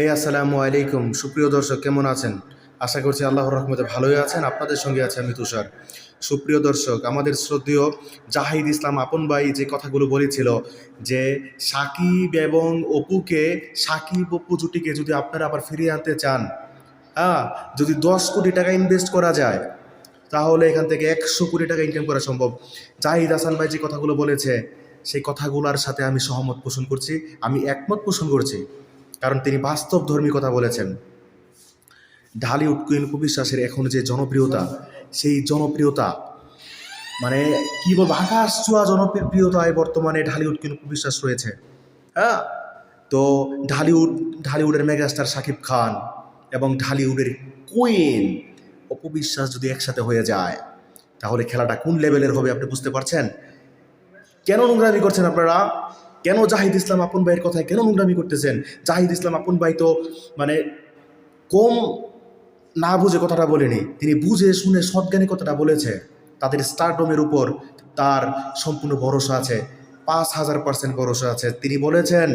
এই আসসালামু আলাইকুম। সুপ্রিয় দর্শক, কেমন আছেন? আশা করছি আল্লাহর রহমতে ভালোই আছেন, আপনাদের সঙ্গে আছে আমি তুষার। সুপ্রিয় দর্শক, আমাদের শ্রদ্ধেয় জাহিদ ইসলাম আপন ভাই যে কথাগুলো বলেছিল যে সাকিব এবং অপুকে, সাকিব অপু জুটিকে যদি আপনারা আবার ফিরিয়ে আনতে চান হ্যাঁ যদি দশ কোটি টাকা ইনভেস্ট করা যায়, তাহলে এখান থেকে একশো কোটি টাকা ইনকাম করা সম্ভব। জাহিদ হাসান ভাই যে কথাগুলো বলেছে, সেই কথাগুলোর সাথে আমি সহমত পোষণ করছি, আমি একমত পোষণ করছি। কারণ তিনি বাস্তব ধর্মী কথা বলেছেন। ঢালিউড কুইন উপবিশ্বাসের এখন যে জনপ্রিয়তা, সেই জনপ্রিয়তা মানে কি বল আকাশ ছোঁয়া জনপ্রিয়তায় বর্তমানে ঢালিউড কুইন উপবিশ্বাস রয়েছে। হ্যাঁ? তো ঢালিউড, ঢালিউডের মেগাস্টার শাকিব খান এবং ঢালিউডের কুইন অপবিশ্বাস যদি একসাথে হয়ে যায়, তাহলে খেলাটা কোন লেভেলের হবে আপনি বুঝতে পারছেন? কেন নোংরামি করছেন আপনারা? কেন জাহিদ ইসলাম আপন ভাইয়ের কথায় কেন নোংরামি করতেছেন? জাহিদ ইসলাম আপন ভাই তো মানে কম না বুঝে কথাটা বলেনি। তিনি বুঝে শুনে সজ্ঞানী কথাটা বলেছে। তাদের স্টারডমের উপর তার সম্পূর্ণ ভরসা আছে। পাঁচ হাজার পার্সেন্ট ভরসা আছে। তিনি বলেছেন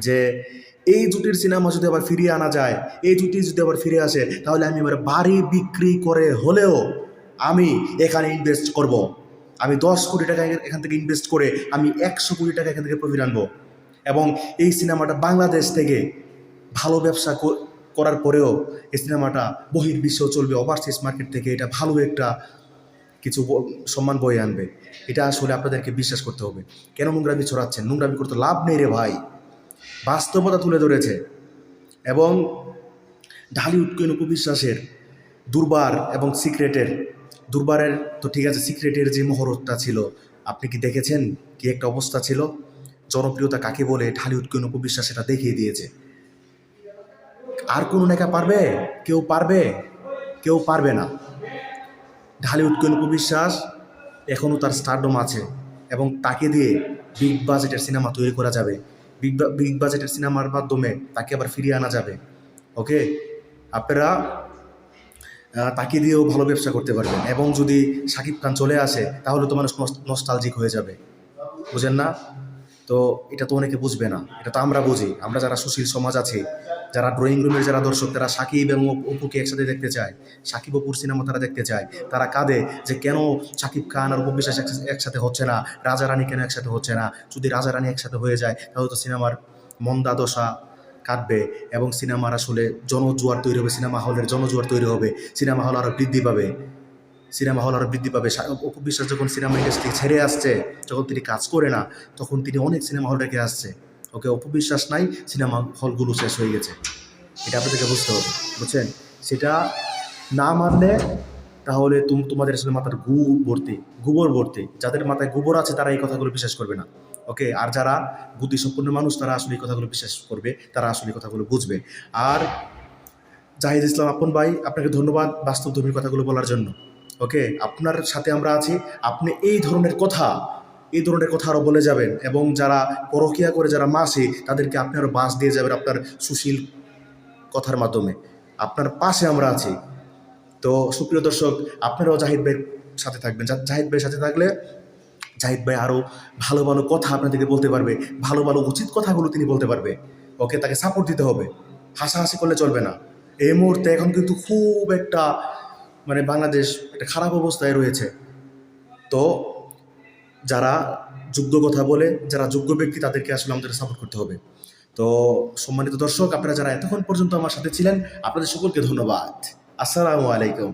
যে, এই জুটির সিনেমা যদি আবার ফিরিয়ে আনা যায়, এই জুটি যদি আবার ফিরে আসে, তাহলে আমি এবার বাড়ি বিক্রি করে হলেও আমি এখানে ইনভেস্ট করব। আমি দশ কোটি টাকা এখান থেকে ইনভেস্ট করে আমি একশো কোটি টাকা এখান থেকে প্রফিট আনব। এবং এই সিনেমাটা বাংলাদেশ থেকে ভালো ব্যবসা করার পরেও এই সিনেমাটা বহির্বিশ্বেও চলবে ওভারসিজ মার্কেট থেকে এটা ভালো একটা কিছু সম্মান বয়ে আনবে। এটা আসলে আপনাদেরকে বিশ্বাস করতে হবে। কেন নোংরামি ছড়াচ্ছেন? নোংরামি করতে লাভ নেই রে ভাই। বাস্তবতা তুলে ধরেছে। এবং ঢালিউড কুইন উপবিশ্বাসের দুর্বার এবং সিক্রেটের দুর্বারের তো ঠিক আছে, সিক্রেটের যে মহরতটা ছিল, আপনি কি দেখেছেন? কি একটা অবস্থা ছিল? জনপ্রিয়তা কাকে বলে? ঢালিউড কুইন উপবিশ্বাস সেটা দেখিয়ে দিয়েছে। আর কোনো নায়িকা পারবে? কেউ পারবে? কেউ পারবে না। ঢালিউড কুইন উপবিশ্বাস এখনও তার স্টারডম আছে। এবং তাকে দিয়ে বিগ বাজেটের সিনেমা তৈরি করা যাবে। বিগ বিগ বাজেটের সিনেমার মাধ্যমে তাকে আবার ফিরিয়ে আনা যাবে। ওকে আপনারা তাকে দিয়েও ভালো ব্যবসা করতে পারবেন। এবং যদি শাকিব খান চলে আসে, তাহলে তো মানুষ নস্টালজিক হয়ে যাবে। বুঝেন না? তো এটা তো অনেকে বুঝবে না। এটা তো আমরা বুঝি। আমরা যারা সুশীল সমাজ আছি, যারা ড্রয়িং রুমের যারা দর্শক, তারা সাকিব এবং অপুকে একসাথে দেখতে চায়। সাকিব অপুর সিনেমা তারা দেখতে চায়। তারা কাঁদে যে কেন সাকিব খান আর অপু বিশ্বাস একসাথে হচ্ছে না রাজা রানী কেন একসাথে হচ্ছে না? যদি রাজা রানী একসাথে হয়ে যায়, তাহলে তো সিনেমার মন্দা দশা কাটবে এবং সিনেমার আসলে জনজুয়ার তৈরি হবে, সিনেমা হলের জনজুয়ার তৈরি হবে, সিনেমা হল আরও বৃদ্ধি পাবে, সিনেমা হল আরও বৃদ্ধি পাবে। অপু বিশ্বাস যখন সিনেমা ইন্ডাস্ট্রি ছেড়ে আসছে, যখন তিনি কাজ করে না, তখন তিনি অনেক সিনেমা হল রেখে আসছে। ওকে অপু বিশ্বাস নাই, সিনেমা হলগুলো শেষ হয়ে গেছে। এটা আপনাদেরকে বুঝতে হবে, বুঝছেন? সেটা না মানলে তাহলে তুম তোমাদের আসলে মাথার গু ভর্তি, গোবর ভর্তি। যাদের মাথায় গোবর আছে তারা এই কথাগুলো বিশ্বাস করবে না। ওকে, আর যারা বুদ্ধি বুদ্ধিসম্পন্ন মানুষ, তারা আসলে এই কথাগুলো বিশ্বাস করবে, তারা আসলে এই কথাগুলো বুঝবে। আর জাহিদ ইসলাম আপন ভাই, আপনাকে ধন্যবাদ বাস্তবধর্মী কথাগুলো বলার জন্য। ওকে, আপনার সাথে আমরা আছি। আপনি এই ধরনের কথা, এই ধরনের কথা আরও বলে যাবেন এবং যারা পরকিয়া করে যারা মাসে, তাদেরকে আপনি আরও বাস দিয়ে যাবেন আপনার সুশীল কথার মাধ্যমে। আপনার পাশে আমরা আছি। তো সুপ্রিয় দর্শক, আপনারাও জাহিদ ভাইয়ের সাথে থাকবেন। জাহিদ ভাইয়ের সাথে থাকলে জাহিদ ভাই আরও ভালো ভালো কথা আপনাদেরকে বলতে পারবে, ভালো ভালো উচিত কথাগুলো তিনি বলতে পারবে। ওকে, তাকে সাপোর্ট দিতে হবে। হাসাহাসি করলে চলবে না। এই মুহূর্তে এখন কিন্তু খুব একটা মানে বাংলাদেশ একটা খারাপ অবস্থায় রয়েছে। তো যারা যোগ্য কথা বলে, যারা যোগ্য ব্যক্তি, তাদেরকে আসলে আমাদের সাপোর্ট করতে হবে। তো সম্মানিত দর্শক, আপনারা যারা এতক্ষণ পর্যন্ত আমার সাথে ছিলেন, আপনাদের সকলকে ধন্যবাদ। আসসালামু আলাইকুম।